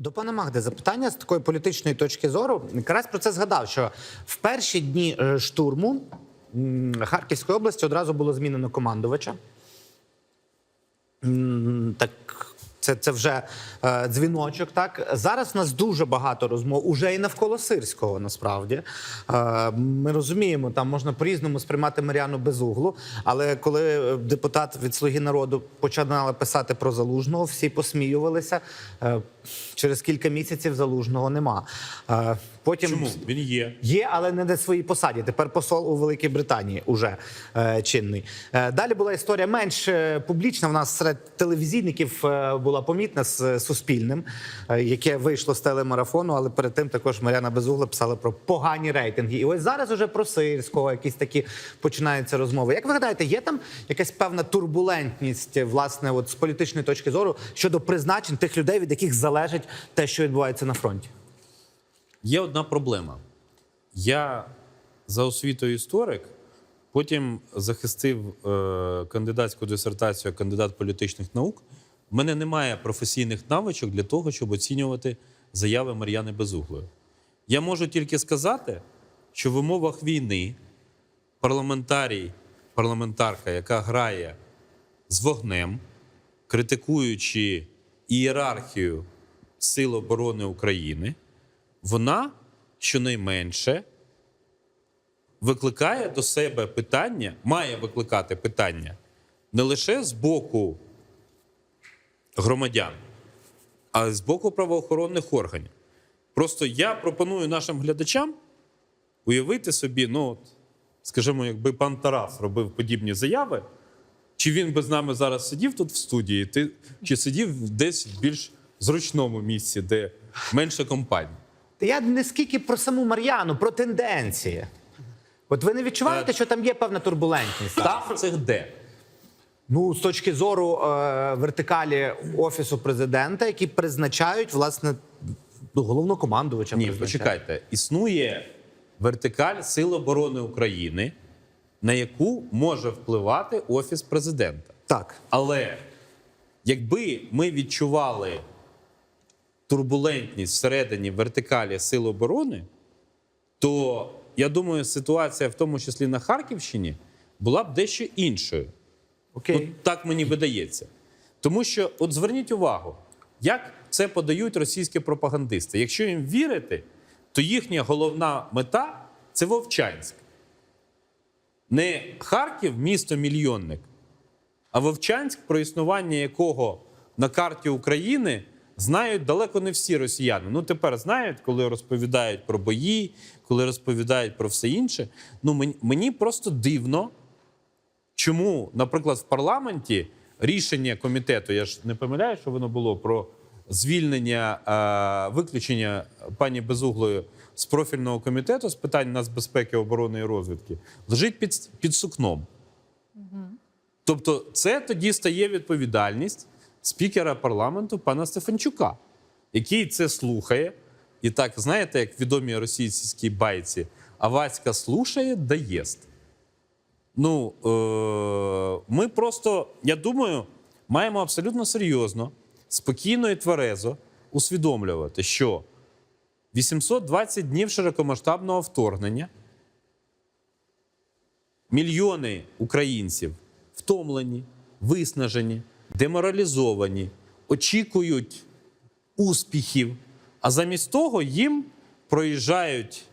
До пана Магди запитання з такої політичної точки зору. Якраз про це згадав, що в перші дні е, штурму Харківської області одразу було змінено командувача. Так, це, це вже е, дзвіночок. Так зараз у нас дуже багато розмов уже і навколо сирського. Насправді е, ми розуміємо, там можна по-різному сприймати Мар'яну Безуглу. Але коли е, депутат від Слуги народу починали писати про залужного, всі посміювалися. Е, через кілька місяців залужного нема. Е, потім Чому він є? Є, але не на своїй посаді. Тепер посол у Великій Британії уже е, чинний. Е, далі була історія менш е, публічна. В нас серед телевізійників е, була помітна з суспільним, е, яке вийшло з телемарафону, але перед тим також Мар'яна Безугла писала про погані рейтинги. І ось зараз уже про сирського якісь такі починаються розмови. Як ви гадаєте, є там якась певна турбулентність, власне, от з політичної точки зору щодо призначень тих людей, від яких залежить те, що відбувається на фронті? Є одна проблема. Я за освітою історик, потім захистив е, кандидатську дисертацію кандидат політичних наук. У мене немає професійних навичок для того, щоб оцінювати заяви Мар'яни Безуглої. Я можу тільки сказати, що в умовах війни парламентарій, парламентарка, яка грає з вогнем, критикуючи ієрархію Сил оборони України, вона щонайменше викликає до себе питання, має викликати питання не лише з боку громадян, а з боку правоохоронних органів. Просто я пропоную нашим глядачам уявити собі, ну, от, скажімо, якби пан Тарас робив подібні заяви, чи він би з нами зараз сидів тут в студії, ти, чи сидів десь в більш зручному місці, де менше компаній. Та я не скільки про саму Мар'яну, про тенденції. От ви не відчуваєте, Е, що там є певна турбулентність? Там це де? Ну, з точки зору е, вертикалі офісу президента, які призначають власне головнокомандувача. Ні, почекайте. Існує вертикаль Сил оборони України, на яку може впливати Офіс президента. Так. Але якби ми відчували турбулентність всередині вертикалі Сил оборони, то я думаю, ситуація, в тому числі на Харківщині, була б дещо іншою. Окей. От так мені видається. Тому що, от зверніть увагу, як це подають російські пропагандисти. Якщо їм вірити, то їхня головна мета це Вовчанськ. Не Харків, місто мільйонник, а Вовчанськ, про існування якого на карті України знають далеко не всі росіяни. Ну тепер знають, коли розповідають про бої, коли розповідають про все інше. Ну мені просто дивно, чому, наприклад, в парламенті рішення комітету, я ж не помиляю, що воно було про звільнення, виключення пані Безуглої з профільного комітету з питань нацбезпеки, оборони і розвідки, лежить під, під сукном. Тобто, це тоді стає відповідальність спікера парламенту пана Стефанчука, який це слухає. І так, знаєте, як в відомій російській байці, а Васька слушає, да єст. Ну, е- ми просто, я думаю, маємо абсолютно серйозно, спокійно і тверезо усвідомлювати, що 820 днів широкомасштабного вторгнення, мільйони українців втомлені, виснажені, деморалізовані, очікують успіхів, а замість того їм проїжджають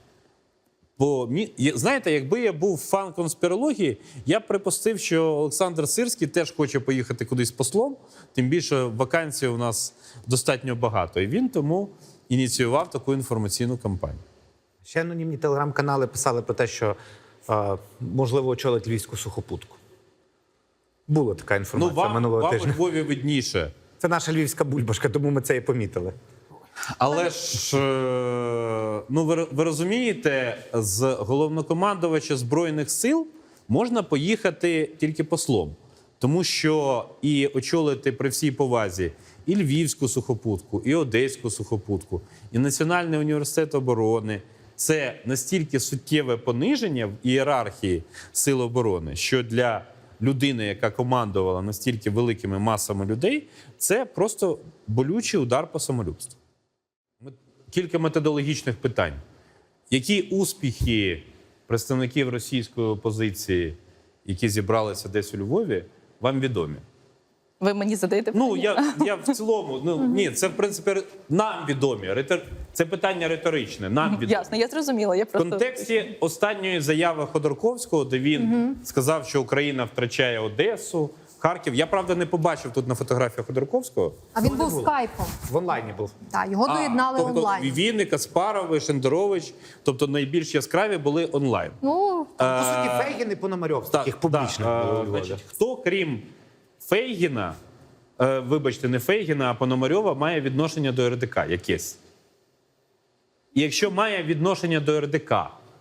Є- знаєте, якби я був фан конспірології, я б припустив, що Олександр Сирський теж хоче поїхати кудись послом. Тим більше вакансій у нас достатньо багато. І він тому ініціював таку інформаційну кампанію. Ще анонімні телеграм-канали писали про те, що можливо очолить львівську сухопутку. Була така Ну, інформація вам, минулого вам у тижня. Львові видніше. Це наша львівська бульбашка, тому ми це і помітили. Але ж е, ну ви, розумієте, з головнокомандувача збройних сил можна поїхати тільки послом, тому що і очолити при всій повазі і Львівську сухопутку, і Одеську сухопутку, і Національний університет оборони. Це настільки суттєве пониження в ієрархії сил оборони, що для людини, яка командувала настільки великими масами людей, це просто болючий удар по самолюбству. Кілька методологічних питань. Які успіхи представників російської опозиції, які зібралися десь у Львові, вам відомі? Ви мені задаєте Ну я, я в цілому, ну ні, це в принципі нам відомі. Це питання риторичне. Нам відомі. Ясно, я зрозуміла. Я В контексті останньої заяви Ходорковського, де він сказав, що Україна втрачає Одесу, Харків. Я правда не побачив тут на фотографіях Ходорковського. А він був скайпом. В онлайні був. Так, його доєднали тобто онлайн. Він, і Каспаров, і Шендерович, тобто найбільш яскраві були онлайн. Ну, По суті, Фейгін і Пономарьов, таких публічних да, було е, значить, хто крім Фейгіна, е, вибачте, не Фейгіна, а Пономарьова, має відношення до РДК якесь. І якщо має відношення до РДК,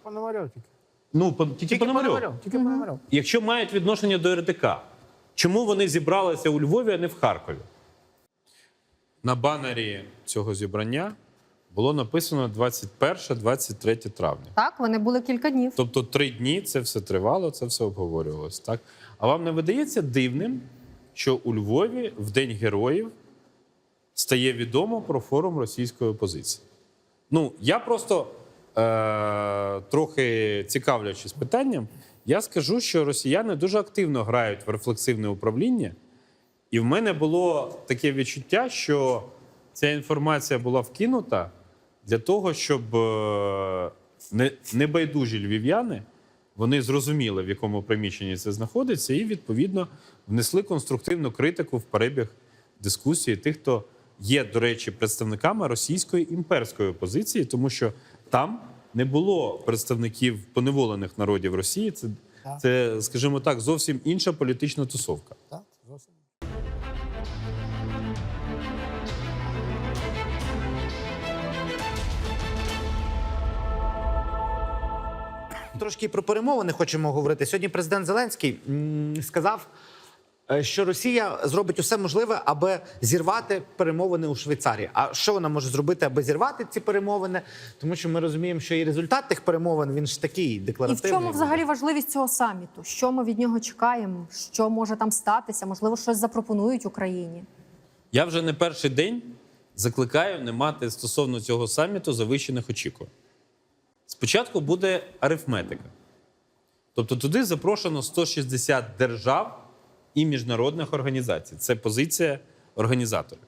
Пономарьов тільки. ну тільки, Тільки Пономарьов. Пономарьов. Тільки Пономарьов. Якщо мають відношення до РДК, чому вони зібралися у Львові, а не в Харкові? На банері цього зібрання було написано 21-23 травня. так, вони були кілька днів. Тобто три дні це все тривало, це все обговорювалось. Так? А вам не видається дивним, що у Львові в День героїв стає відомо про форум російської опозиції? Ну, я просто е- трохи цікавлячись питанням, я скажу, що росіяни дуже активно грають в рефлексивне управління. І в мене було таке відчуття, що ця інформація була вкинута для того, щоб е, небайдужі львів'яни вони зрозуміли, в якому приміщенні це знаходиться, і відповідно внесли конструктивну критику в перебіг дискусії тих, хто є, до речі, представниками російської імперської опозиції, тому що там не було представників поневолених народів Росії. Це, це скажімо так, зовсім інша політична тусовка. Так, зовсім. Трошки про перемовини хочемо говорити. Сьогодні президент Зеленський сказав, що Росія зробить усе можливе, аби зірвати перемовини у Швейцарії. А що вона може зробити, аби зірвати ці перемовини? Тому що ми розуміємо, що і результат тих перемовин він ж такий І в чому взагалі важливість цього саміту? Що ми від нього чекаємо? Що може там статися? Можливо, щось запропонують Україні? Я вже не перший день закликаю не мати стосовно цього саміту завищених очікувань. Спочатку буде арифметика. Тобто туди запрошено 160 держав і міжнародних організацій. Це позиція організаторів.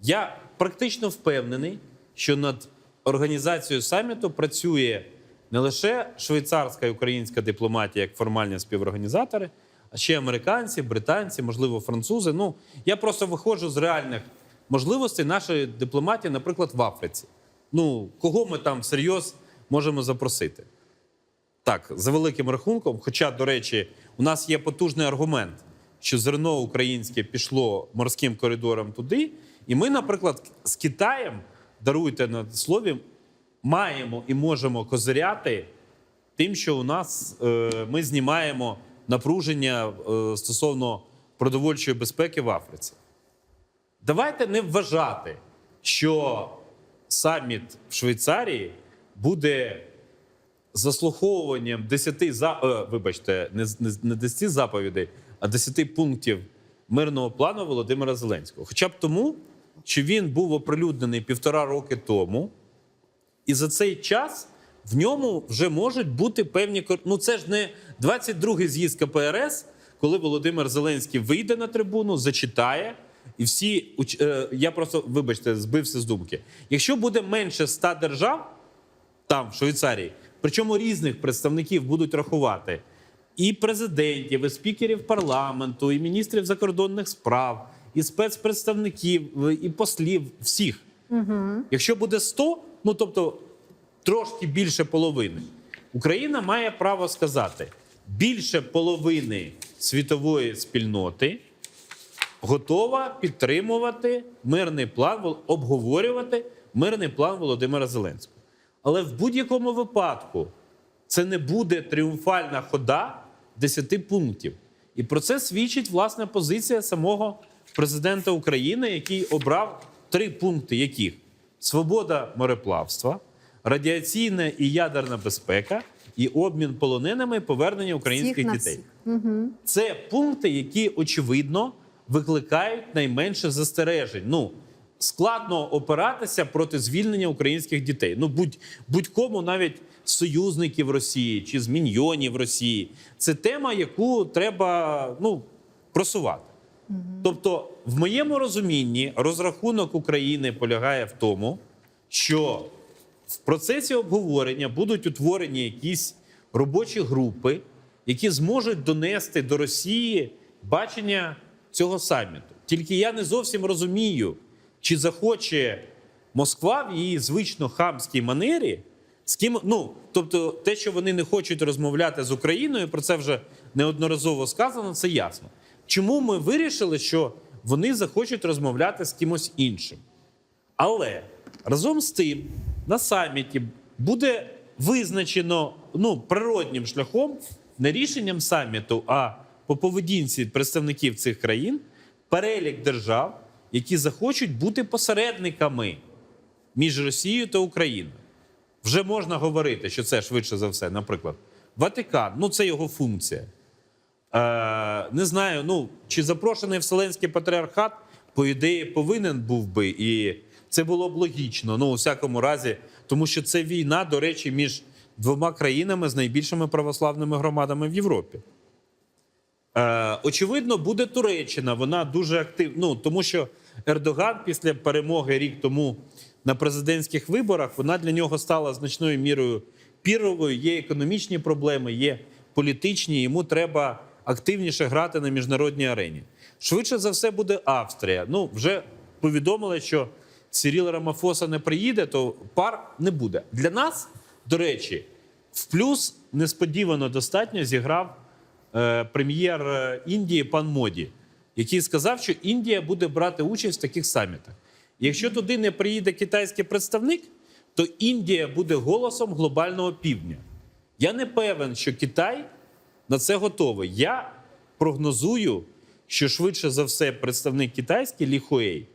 Я практично впевнений, що над організацією саміту працює не лише швейцарська і українська дипломатія як формальні співорганізатори, а ще американці, британці, можливо, французи. Ну, я просто виходжу з реальних можливостей нашої дипломатії, наприклад, в Африці. Ну, кого ми там всерйоз можемо запросити? Так, за великим рахунком. Хоча, до речі, у нас є потужний аргумент, що зерно українське пішло морським коридором туди, і ми, наприклад, з Китаєм, даруйте на слові, маємо і можемо козиряти тим, що у нас е, ми знімаємо напруження е, стосовно продовольчої безпеки в Африці. Давайте не вважати, що саміт в Швейцарії буде заслуховуванням 10 за е, вибачте, не, з- не, не 10 заповідей, 10 пунктів мирного плану Володимира Зеленського. Хоча б тому, що він був оприлюднений півтора роки тому, і за цей час в ньому вже можуть бути певні Ну це ж не 22-й з'їзд КПРС, коли Володимир Зеленський вийде на трибуну, зачитає. І всі е, я просто, вибачте, збився з думки. Якщо буде менше 100 держав, там, в Швейцарії, причому різних представників будуть рахувати і президентів, і спікерів парламенту, і міністрів закордонних справ, і спецпредставників, і послів, всіх. Якщо буде 100, ну тобто трошки більше половини, Україна має право сказати: більше половини світової спільноти готова підтримувати мирний план, обговорювати мирний план Володимира Зеленського. Але в будь-якому випадку це не буде тріумфальна хода 10 пунктів. І про це свідчить власне позиція самого президента України, який обрав три пункти, яких свобода мореплавства, радіаційна і ядерна безпека, і обмін полоненими, повернення українських Всіх дітей. всіх. Це пункти, які очевидно викликають найменше застережень. Ну складно опиратися проти звільнення українських дітей. Ну, будь, будь-кому, навіть союзників Росії чи з міньйонів Росії. Це тема, яку треба ну, просувати. Тобто, в моєму розумінні, розрахунок України полягає в тому, що в процесі обговорення будуть утворені якісь робочі групи, які зможуть донести до Росії бачення цього саміту. Тільки я не зовсім розумію, чи захоче Москва в її звично хамській манері. З ким, ну, тобто, те, що вони не хочуть розмовляти з Україною, про це вже неодноразово сказано, це ясно. Чому ми вирішили, що вони захочуть розмовляти з кимось іншим? Але разом з тим на саміті буде визначено ну, природнім шляхом, не рішенням саміту, а по поведінці представників цих країн перелік держав, які захочуть бути посередниками між Росією та Україною. Вже можна говорити, що це швидше за все, наприклад, Ватикан, ну це його функція. Е, не знаю, ну чи запрошений Вселенський патріархат, по ідеї, повинен був би, і це було б логічно. Ну, у всякому разі, тому що це війна, до речі, між двома країнами з найбільшими православними громадами в Європі. Е, очевидно, буде Туреччина. Вона дуже активна. Ну тому що Ердоган після перемоги рік тому на президентських виборах вона для нього стала значною мірою піровою. Є економічні проблеми, є політичні. Йому треба активніше грати на міжнародній арені. Швидше за все буде Австрія. Ну вже повідомили, що Сіріл Рамафоса не приїде, то пар не буде. Для нас, до речі, в плюс несподівано достатньо зіграв е, прем'єр е, Індії пан Моді, який сказав, що Індія буде брати участь в таких самітах. Якщо туди не приїде китайський представник, то Індія буде голосом глобального півдня. Я не певен, що Китай на це готовий. Я прогнозую, що швидше за все представник китайський Лі Хуей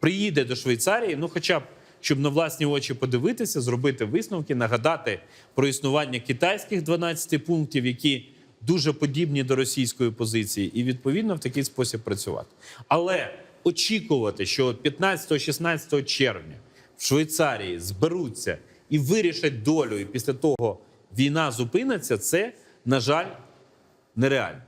приїде до Швейцарії, ну хоча б щоб на власні очі подивитися, зробити висновки, нагадати про існування китайських 12 пунктів, які дуже подібні до російської позиції, і відповідно в такий спосіб працювати. Але очікувати, що 15-16 червня в Швейцарії зберуться і вирішать долю, і після того війна зупиниться, це, на жаль, нереально.